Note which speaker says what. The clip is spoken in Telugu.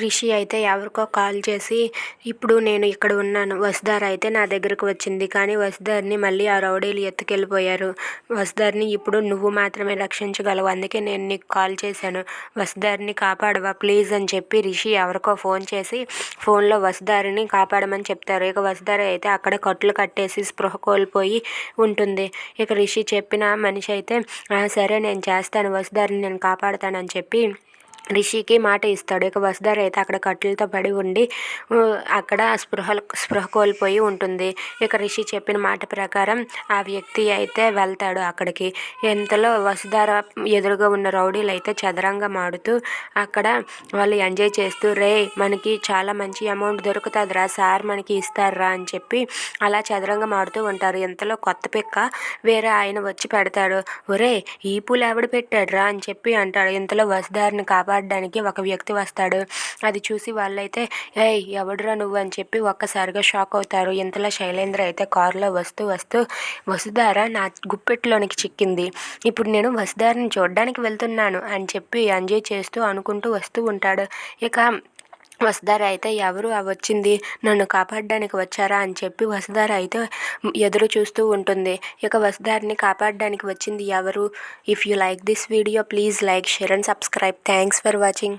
Speaker 1: రిషి అయితే ఎవరికో కాల్ చేసి ఇప్పుడు నేను ఇక్కడ ఉన్నాను. వసుధార్ అయితే నా దగ్గరకు వచ్చింది. కానీ వసుధార్ని మళ్ళీ ఆ రౌడీలు ఎత్తుకెళ్ళిపోయారు. వసుధార్ని ఇప్పుడు నువ్వు మాత్రమే రక్షించగలవు. అందుకే నేను నీకు కాల్ చేశాను. వసుధార్ని కాపాడవా? ప్లీజ్ అని చెప్పి రిషి ఎవరికో ఫోన్ చేసి ఫోన్లో వసుధారిని కాపాడమని చెప్తారు. ఇక వసుధార అయితే అక్కడ కట్లు కట్టేసి స్పృహ కోల్పోయి ఉంటుంది. ఇక రిషి చెప్పిన మనిషి అయితే సరే నేను చేస్తాను. వసుధారిని నేను కాపాడుతానని చెప్పి రిషికి మాట ఇస్తాడు. ఇక వసుధార అయితే అక్కడ కట్టెలతో పడి ఉండి అక్కడ స్పృహ స్పృహ కోల్పోయి ఉంటుంది. ఇక రిషి చెప్పిన మాట ప్రకారం ఆ వ్యక్తి అయితే వెళ్తాడు అక్కడికి. ఇంతలో వసుధర ఎదురుగా ఉన్న రౌడీలు అయితే చదరంగం ఆడుతూ అక్కడ వాళ్ళు ఎంజాయ్ చేస్తూ రే మనకి చాలా మంచి అమౌంట్ దొరుకుతుందిరా సార్ మనకి ఇస్తారా అని చెప్పి అలా చదరంగం ఆడుతూ ఉంటారు. ఇంతలో కొత్త పిక్క వేరే ఆయన వచ్చి పెడతాడు. ఒరే ఈ పూలు ఎవడు పెట్టాడురా అని చెప్పి అంటాడు. ఇంతలో వసుధారిని కాపాడడానికి ఒక వ్యక్తి వస్తాడు. అది చూసి వాళ్ళైతే ఏయ్ ఎవడురా నువ్వు? అని చెప్పి ఒక్కసారిగా షాక్ అవుతారు. ఇంతలో శైలేంద్ర అయితే కారులో వస్తూ వస్తూ వసుధార నా గుప్పెట్లోనికి చిక్కింది. ఇప్పుడు నేను వసుధారని చూడడానికి వెళ్తున్నాను అని చెప్పి ఎంజాయ్ చేస్తూ అనుకుంటూ వస్తూ ఉంటాడు. ఇక వసుధార అయితే ఎవరు వచ్చింది? నన్ను కాపాడడానికి వచ్చారా? అని చెప్పి వసుధార అయితే ఎదురు చూస్తూ ఉంటుంది. ఇక వసుధారిని కాపాడడానికి వచ్చింది ఎవరు? If you like this video please like share and subscribe thanks for watching